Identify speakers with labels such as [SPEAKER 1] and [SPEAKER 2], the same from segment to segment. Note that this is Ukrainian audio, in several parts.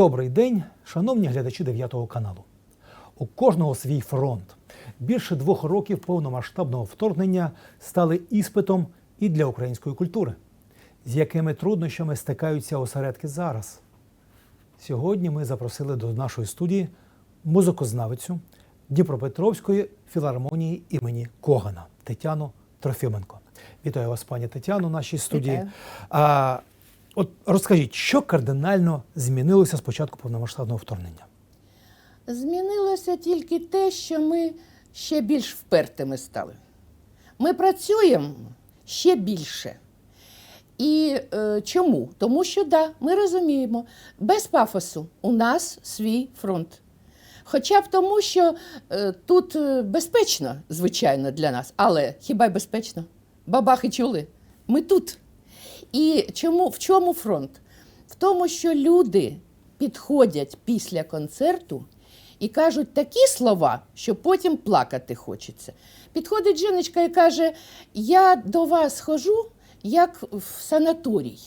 [SPEAKER 1] Добрий день, шановні глядачі 9 каналу. У кожного свій фронт. Більше двох років повномасштабного вторгнення стали іспитом і для української культури. З якими труднощами стикаються осередки зараз? Сьогодні ми запросили до нашої студії музикознавицю Дніпропетровської філармонії імені Когана Тетяну Трофіменко. Вітаю вас, пані Тетяно, в нашій студії.
[SPEAKER 2] Вітаю.
[SPEAKER 1] От розкажіть, що кардинально змінилося з початку повномасштабного вторгнення?
[SPEAKER 2] Змінилося тільки те, що ми ще більш впертими стали. Ми працюємо ще більше. І е, чому? Тому що да, ми розуміємо, без пафосу у нас свій фронт. Хоча б тому, що е, тут е, безпечно, звичайно, для нас, але хіба й безпечно? Бабахи чули? Ми тут. І чому, в чому фронт? В тому, що люди підходять після концерту і кажуть такі слова, що потім плакати хочеться. Підходить жіночка і каже: Я до вас хожу як в санаторій.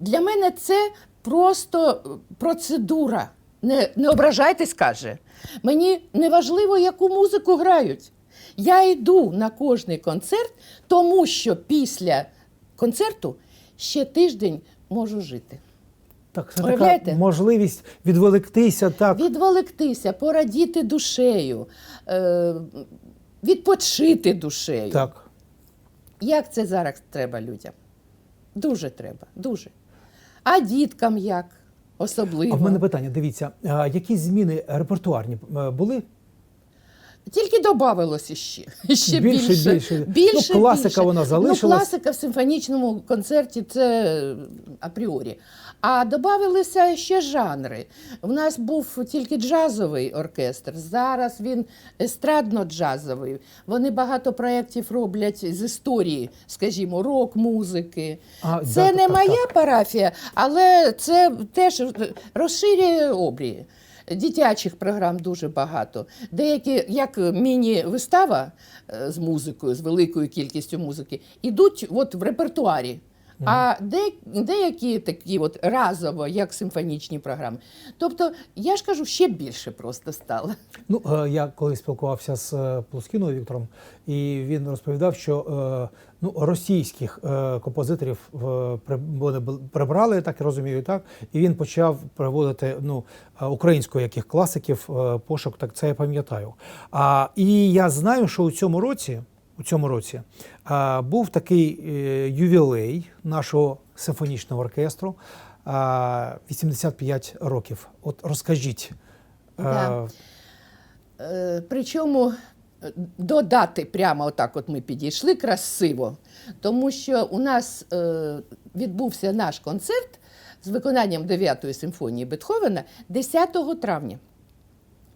[SPEAKER 2] Для мене це просто е, процедура. Не, не ображайтесь, каже. Мені не важливо, яку музику грають. Я йду на кожний концерт, тому що після концерту ще тиждень можу жити.
[SPEAKER 1] Так, це така можливість відволіктися так.
[SPEAKER 2] Відволіктися, порадіти душею, е, відпочити душею.
[SPEAKER 1] так.
[SPEAKER 2] Як це зараз треба людям? Дуже треба, дуже. А діткам як? Особливо.
[SPEAKER 1] А в мене питання: дивіться, а які зміни репертуарні е, були?
[SPEAKER 2] Тільки додавалося ще. Ще
[SPEAKER 1] Більше,
[SPEAKER 2] більше.
[SPEAKER 1] більше.
[SPEAKER 2] більше
[SPEAKER 1] Ну, класика
[SPEAKER 2] більше.
[SPEAKER 1] вона залишилась.
[SPEAKER 2] Ну, класика в симфонічному концерті це апріорі. А додавалися ще жанри. У нас був тільки джазовий оркестр. Зараз він естрадно-джазовий. Вони багато проєктів роблять з історії, скажімо, рок-музики.
[SPEAKER 1] А,
[SPEAKER 2] це
[SPEAKER 1] так,
[SPEAKER 2] не
[SPEAKER 1] так,
[SPEAKER 2] моя
[SPEAKER 1] так.
[SPEAKER 2] парафія, але це теж розширює обрії. Дитячих програм дуже багато. Деякі, як міні-вистава е, з музикою, з великою кількістю музики, ідуть от в репертуарі. А де, деякі такі от разово, як симфонічні програми. Тобто, я ж кажу, ще більше просто стало.
[SPEAKER 1] Ну, е, я колись спілкувався з е, Плускіною Віктором, і він розповідав, що е, ну, російських композиторів вони прибрали, так я розумію, так, і він почав приводити ну, українською яких класиків пошук, так це я пам'ятаю. А, і я знаю, що у цьому році. У цьому році був такий е, ювілей нашого симфонічного оркестру 85 років. От розкажіть. е,
[SPEAKER 2] Да. Е, Причому до дати прямо отак от ми підійшли красиво, тому що у нас відбувся наш концерт з виконанням 9-ї симфонії Бетховена 10 травня.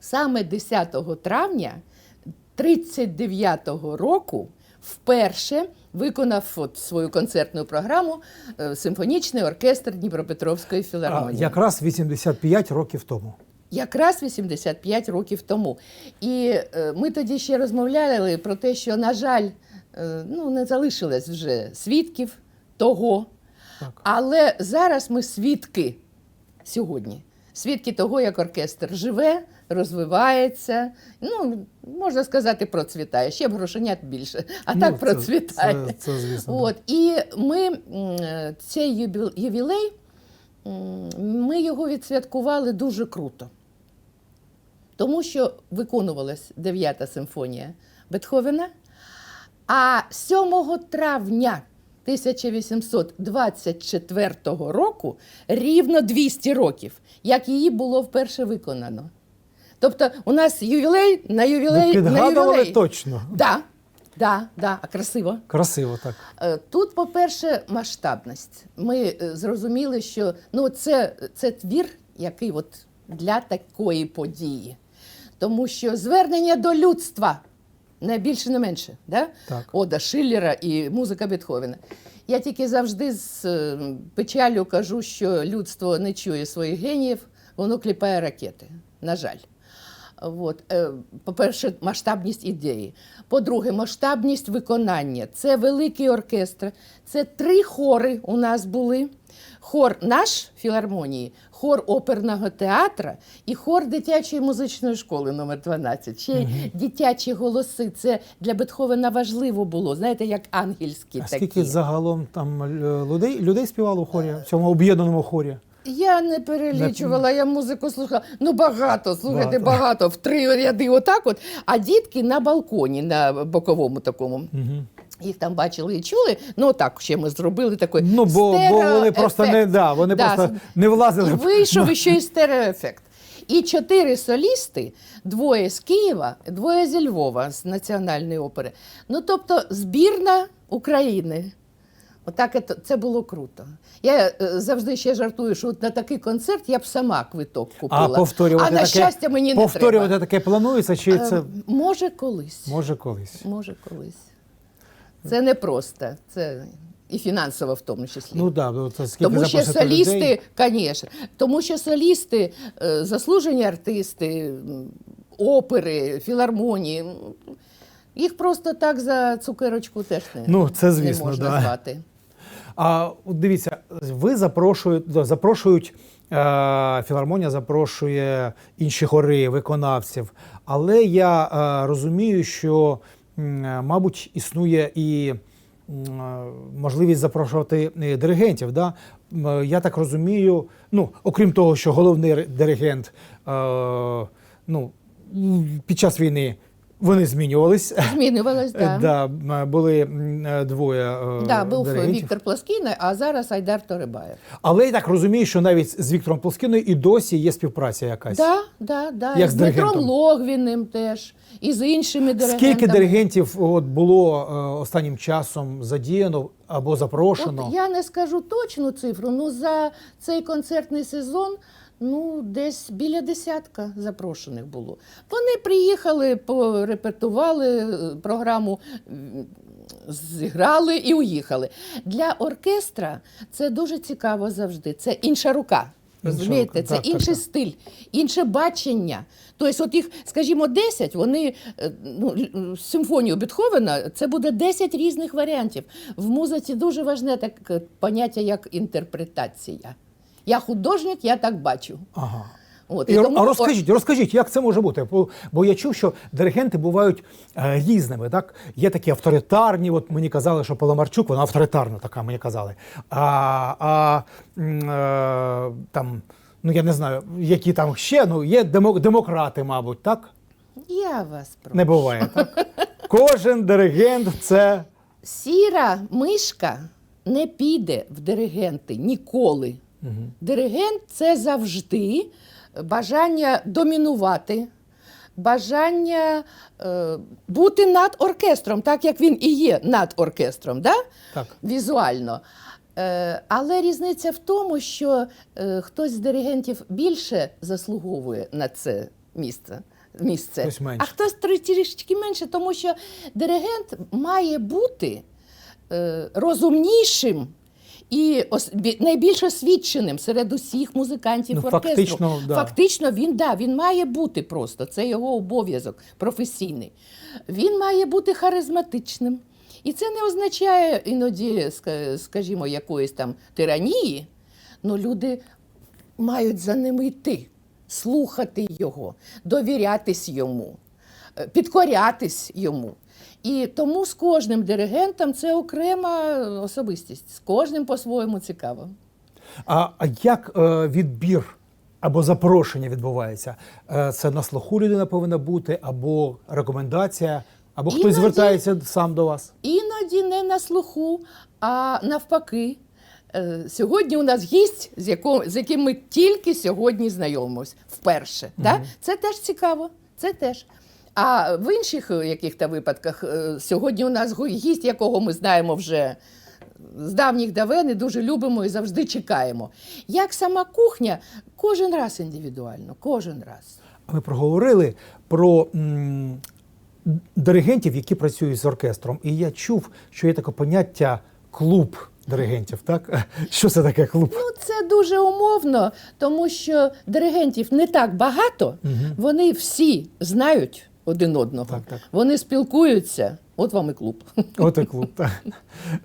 [SPEAKER 2] Саме 10 травня 39-го року вперше виконав от свою концертну програму е, симфонічний оркестр Дніпропетровської
[SPEAKER 1] А,
[SPEAKER 2] філармонії.
[SPEAKER 1] якраз 85 років тому.
[SPEAKER 2] Якраз 85 років тому. І е, ми тоді ще розмовляли про те, що, на жаль, е, ну, не залишилось вже свідків того.
[SPEAKER 1] Так.
[SPEAKER 2] Але зараз ми свідки сьогодні. Свідки того, як оркестр живе, розвивається, ну, можна сказати, процвітає. Ще б грошенят більше, а
[SPEAKER 1] Ну,
[SPEAKER 2] так
[SPEAKER 1] це-
[SPEAKER 2] процвітає.
[SPEAKER 1] Це, це, звісно.
[SPEAKER 2] От, і ми цей ювілей, ми його відсвяткували дуже круто. Тому що виконувалась 9-та симфонія Бетховена, а 7 травня 1824 року рівно 200 років, як її було вперше виконано. Тобто у нас ювілей на
[SPEAKER 1] Ви
[SPEAKER 2] ювілей на
[SPEAKER 1] підгадували
[SPEAKER 2] ювілей.
[SPEAKER 1] точно.
[SPEAKER 2] Да, да, да, а красиво.
[SPEAKER 1] Красиво так.
[SPEAKER 2] Е, Тут, по-перше, масштабність. Ми е, зрозуміли, що ну, це, це твір, який от для такої події. Тому що звернення до людства не більше, не менше. Да?
[SPEAKER 1] Так.
[SPEAKER 2] Ода Шиллера і музика Бетховена. Я тільки завжди з е, печалю кажу, що людство не чує своїх геніїв, воно кліпає ракети. На жаль. От. е, По-перше, масштабність ідеї. По-друге, масштабність виконання. Це великий оркестр. Це три хори у нас були. Хор наш філармонії, хор оперного театра і хор дитячої музичної школи номер 12. Ще й дитячі голоси. Це для Бетховена важливо було, знаєте, як ангельські
[SPEAKER 1] А
[SPEAKER 2] такі.
[SPEAKER 1] скільки загалом там е, людей, людей співало в хорі, в цьому об'єднаному хорі?
[SPEAKER 2] Я не перелічувала, я музику слухала. Ну багато, слухайте,
[SPEAKER 1] Багато.
[SPEAKER 2] багато. В три ряди отак от. А дітки на балконі, на боковому такому.
[SPEAKER 1] Угу.
[SPEAKER 2] Їх там бачили і чули. Ну так ще ми зробили такий
[SPEAKER 1] Ну, бо, бо вони просто не, да, вони
[SPEAKER 2] Да,
[SPEAKER 1] просто не влазили.
[SPEAKER 2] І вийшов ще й стереоефект. І чотири солісти, двоє з Києва, двоє зі Львова з національної опери. Ну тобто збірна України. Отак це, це було круто. Я е, завжди ще жартую, що от на такий концерт я б сама квиток купила.
[SPEAKER 1] А повторювати
[SPEAKER 2] а на
[SPEAKER 1] таке,
[SPEAKER 2] щастя мені не
[SPEAKER 1] повторювати
[SPEAKER 2] треба.
[SPEAKER 1] таке планується, чи це
[SPEAKER 2] Е, Може колись.
[SPEAKER 1] може колись?
[SPEAKER 2] Може колись. Це не просто. Це і фінансово в тому числі.
[SPEAKER 1] Ну да, це скільки
[SPEAKER 2] Тому що
[SPEAKER 1] запросити людей.
[SPEAKER 2] солісти, звісно, тому що солісти, е, заслужені артисти, м, опери, філармонії, м, їх просто так за цукерочку теж не,
[SPEAKER 1] Ну, це звісно,
[SPEAKER 2] не можна
[SPEAKER 1] да.
[SPEAKER 2] звати.
[SPEAKER 1] А от дивіться, ви запрошують, запрошують е, філармонія, запрошує інші хори, виконавців. Але я е, розумію, що, мабуть, існує і е, можливість запрошувати е, диригентів. Да? Е, Я так розумію, ну, окрім того, що головний диригент е, ну, під час війни вони змінювались.
[SPEAKER 2] Змінювалось,
[SPEAKER 1] Да.
[SPEAKER 2] так.
[SPEAKER 1] Да, були е, двоє е,
[SPEAKER 2] Да, був
[SPEAKER 1] диригентів.
[SPEAKER 2] Віктор Пласкіна, а зараз Айдар Торибаєв.
[SPEAKER 1] Але я так розумію, що навіть з Віктором Плоскіною і досі є співпраця якась.
[SPEAKER 2] Да, да, да.
[SPEAKER 1] Як з
[SPEAKER 2] з Дмитром? Логвіним теж, і з іншими диригентами.
[SPEAKER 1] Скільки диригентів от, було е, останнім часом задіяно або запрошено?
[SPEAKER 2] От я не скажу точну цифру, ну за цей концертний сезон ну десь біля десятка запрошених було. Вони приїхали, порепетували е, програму, зіграли і уїхали. Для оркестра це дуже цікаво завжди. Це інша рука. Розумієте, це
[SPEAKER 1] так,
[SPEAKER 2] інший
[SPEAKER 1] так.
[SPEAKER 2] стиль, інше бачення. Тобто, от їх, скажімо, 10, вони е, ну, симфонію Бетховена, це буде 10 різних варіантів. В музиці дуже важне таке поняття, як інтерпретація. Я художник, я так бачу.
[SPEAKER 1] Ага.
[SPEAKER 2] От,
[SPEAKER 1] І,
[SPEAKER 2] і тому-
[SPEAKER 1] а розкажіть, розкажіть, як це може бути? Бо, бо я чув, що диригенти бувають е, різними. Так? Є такі авторитарні, от мені казали, що Паламарчук, вона авторитарна така, мені казали. А, а е, там, ну я не знаю, які там ще, ну є демо- демократи, мабуть, так?
[SPEAKER 2] Я вас прошу.
[SPEAKER 1] Не буває. Так? Кожен диригент це.
[SPEAKER 2] Сіра мишка не піде в диригенти ніколи. Диригент це завжди бажання домінувати, бажання е, бути над оркестром, так як він і є над оркестром, да?
[SPEAKER 1] Так.
[SPEAKER 2] візуально. Е, але різниця в тому, що е, хтось з диригентів більше заслуговує на це місце. місце.
[SPEAKER 1] Хтось менше.
[SPEAKER 2] А хтось трішечки менше, тому що диригент має бути е, розумнішим і ос- найбільш освіченим серед усіх музикантів
[SPEAKER 1] Ну,
[SPEAKER 2] оркестру.
[SPEAKER 1] фактично, да.
[SPEAKER 2] Фактично, він да, він має бути просто. Це його обов'язок професійний. Він має бути харизматичним. І це не означає іноді, скажімо, якоїсь там тиранії. Ну, люди мають за ним йти, слухати його, довірятись йому, підкорятись йому. І тому з кожним диригентом це окрема особистість. З кожним по-своєму цікаво.
[SPEAKER 1] А, а як е, відбір або запрошення відбувається? Е, це на слуху людина повинна бути, або рекомендація, або хтось
[SPEAKER 2] Іноді-
[SPEAKER 1] звертається сам до вас.
[SPEAKER 2] Іноді не на слуху, а навпаки. Е, Сьогодні у нас гість, з яким, з яким ми тільки сьогодні знайомимось вперше. Да? Це теж цікаво. Це теж. А в інших е, яких-то випадках е, сьогодні у нас гість, якого ми знаємо вже з давніх давен і дуже любимо і завжди чекаємо. Як сама кухня, кожен раз індивідуально, кожен раз.
[SPEAKER 1] А Ми проговорили про м, диригентів, які працюють з оркестром. І я чув, що є таке поняття клуб диригентів. Так? Що це таке клуб?
[SPEAKER 2] Ну, це дуже умовно, тому що диригентів не так багато, вони всі знають один одного,
[SPEAKER 1] Так, так.
[SPEAKER 2] вони спілкуються. От вам і клуб.
[SPEAKER 1] От і клуб. Так.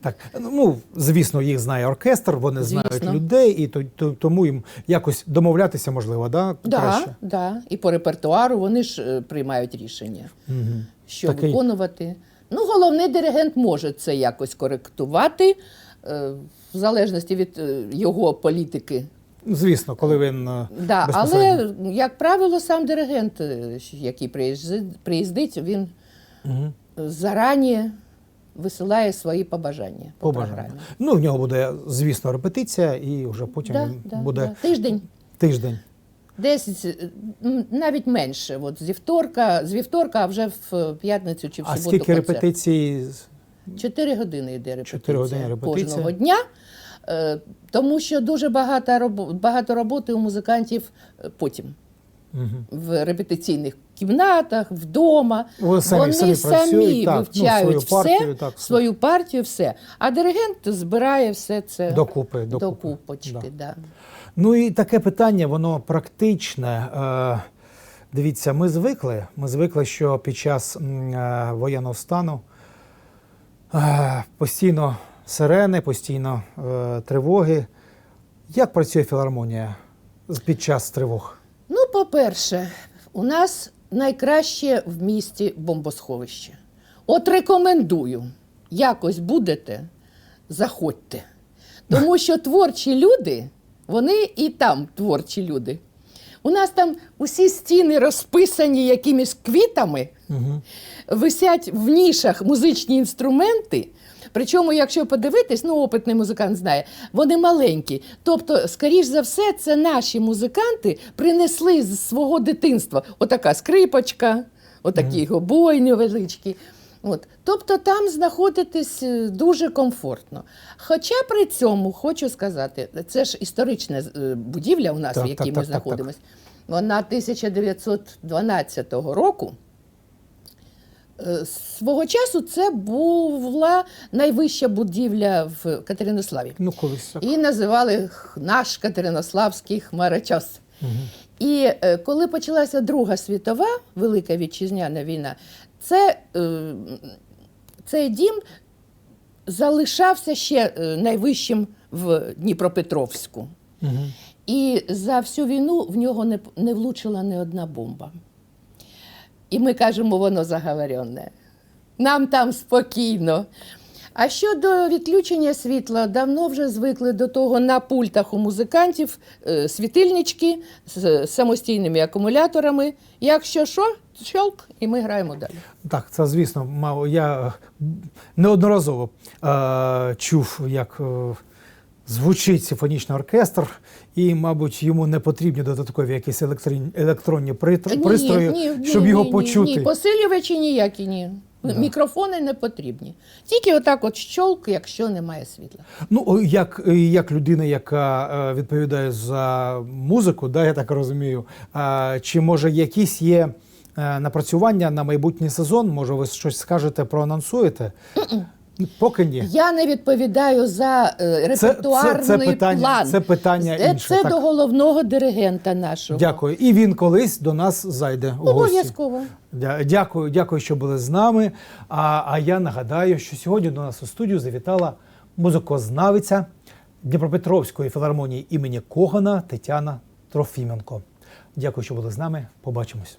[SPEAKER 1] так. Ну, звісно, їх знає оркестр, вони знають людей, і то, то, тому їм якось домовлятися можливо, да?
[SPEAKER 2] Да,
[SPEAKER 1] краще.
[SPEAKER 2] да. І по репертуару вони ж е, приймають рішення,
[SPEAKER 1] Мгм.
[SPEAKER 2] що
[SPEAKER 1] Такий-
[SPEAKER 2] виконувати. Ну, головний диригент може це якось коректувати, е, в залежності від е, його політики.
[SPEAKER 1] Звісно, коли він е,
[SPEAKER 2] Да, але, як правило, сам диригент, е, який приїзди- приїздить, він
[SPEAKER 1] Мгм.
[SPEAKER 2] зарані висилає свої побажання по
[SPEAKER 1] Побажання.
[SPEAKER 2] програмі.
[SPEAKER 1] Ну, в нього буде, звісно, репетиція, і вже потім
[SPEAKER 2] Да, да,
[SPEAKER 1] буде
[SPEAKER 2] да. Тиждень.
[SPEAKER 1] тиждень.
[SPEAKER 2] Десь е, навіть менше. От зі вторка, з вівторка, а вже в п'ятницю чи в
[SPEAKER 1] А
[SPEAKER 2] суботу
[SPEAKER 1] скільки
[SPEAKER 2] концерт.
[SPEAKER 1] репетицій?
[SPEAKER 2] Чотири години йде репетиція,
[SPEAKER 1] Чотири години репетиція.
[SPEAKER 2] кожного дня. Е, Тому що дуже багато, робо- багато роботи у музикантів е, потім в репетиційних кімнатах, вдома.
[SPEAKER 1] Ви самі-
[SPEAKER 2] Вони
[SPEAKER 1] самі
[SPEAKER 2] самі,
[SPEAKER 1] так, ну,
[SPEAKER 2] вивчають
[SPEAKER 1] свою
[SPEAKER 2] все,
[SPEAKER 1] партію, так, все.
[SPEAKER 2] свою партію, все. А диригент збирає все це
[SPEAKER 1] Докупи,
[SPEAKER 2] до
[SPEAKER 1] докупи.
[SPEAKER 2] купочки. Да.
[SPEAKER 1] Ну і таке питання, воно практичне. Е, Дивіться, ми звикли. Ми звикли, що під час воєнного стану постійно сирени, постійно е, тривоги. Як працює філармонія під час тривог?
[SPEAKER 2] Ну, по-перше, у нас найкраще в місті бомбосховище. От рекомендую, якось будете, заходьте. Тому що творчі люди, вони і там творчі люди. У нас там усі стіни розписані якимись квітами,
[SPEAKER 1] Угу.
[SPEAKER 2] висять в нішах музичні інструменти. Причому, якщо подивитись, ну опитний музикант знає, вони маленькі. Тобто, скоріш за все, це наші музиканти принесли з свого дитинства. Отака скрипочка, отакі гобой невеличкі. От. Тобто там знаходитись е, дуже комфортно. Хоча при цьому хочу сказати, це ж історична е, будівля у нас,
[SPEAKER 1] Так,
[SPEAKER 2] в якій
[SPEAKER 1] так,
[SPEAKER 2] ми
[SPEAKER 1] так, так, так.
[SPEAKER 2] знаходимося. Вона 1912 року. Е, Свого часу це була найвища будівля в Катеринославі.
[SPEAKER 1] Ну, колись так.
[SPEAKER 2] І називали наш Катеринославський хмарочос. І е, коли почалася Друга світова, Велика Вітчизняна війна, це, е, цей дім залишався ще найвищим в Дніпропетровську.
[SPEAKER 1] Мгм.
[SPEAKER 2] І за всю війну в нього не, не влучила ні одна бомба. І ми кажемо, воно заговоренне. Нам там спокійно. А щодо відключення світла, давно вже звикли до того на пультах у музикантів е, світильнички з самостійними акумуляторами. Якщо що, щелк, і ми граємо далі.
[SPEAKER 1] Так, це звісно, я е, неодноразово е, чув, як е, звучить симфонічний оркестр, і, мабуть, йому не потрібні додаткові якісь електронні, електронні притр- пристрої, щоб його почути.
[SPEAKER 2] Ні, посилювачі ніякі ні. Мікрофони не потрібні. Тільки отак от щолк, якщо немає світла.
[SPEAKER 1] Ну, як, е, як людина, яка е, відповідає за музику, да, я так розумію, чи може якісь є е, напрацювання на майбутній сезон? Може, ви щось скажете, проанонсуєте? Поки ні.
[SPEAKER 2] Я не відповідаю за репертуарний
[SPEAKER 1] це питання-
[SPEAKER 2] план.
[SPEAKER 1] це питання
[SPEAKER 2] Це,
[SPEAKER 1] інше,
[SPEAKER 2] це
[SPEAKER 1] так.
[SPEAKER 2] до головного диригента нашого.
[SPEAKER 1] Дякую. І він колись до нас зайде у.
[SPEAKER 2] Обов'язково.
[SPEAKER 1] Дякую, дякую, що були з нами. А, а я нагадаю, що сьогодні до нас у студію завітала музикознавиця Дніпропетровської філармонії імені Когана Тетяна Трофіменко. Дякую, що були з нами. Побачимось.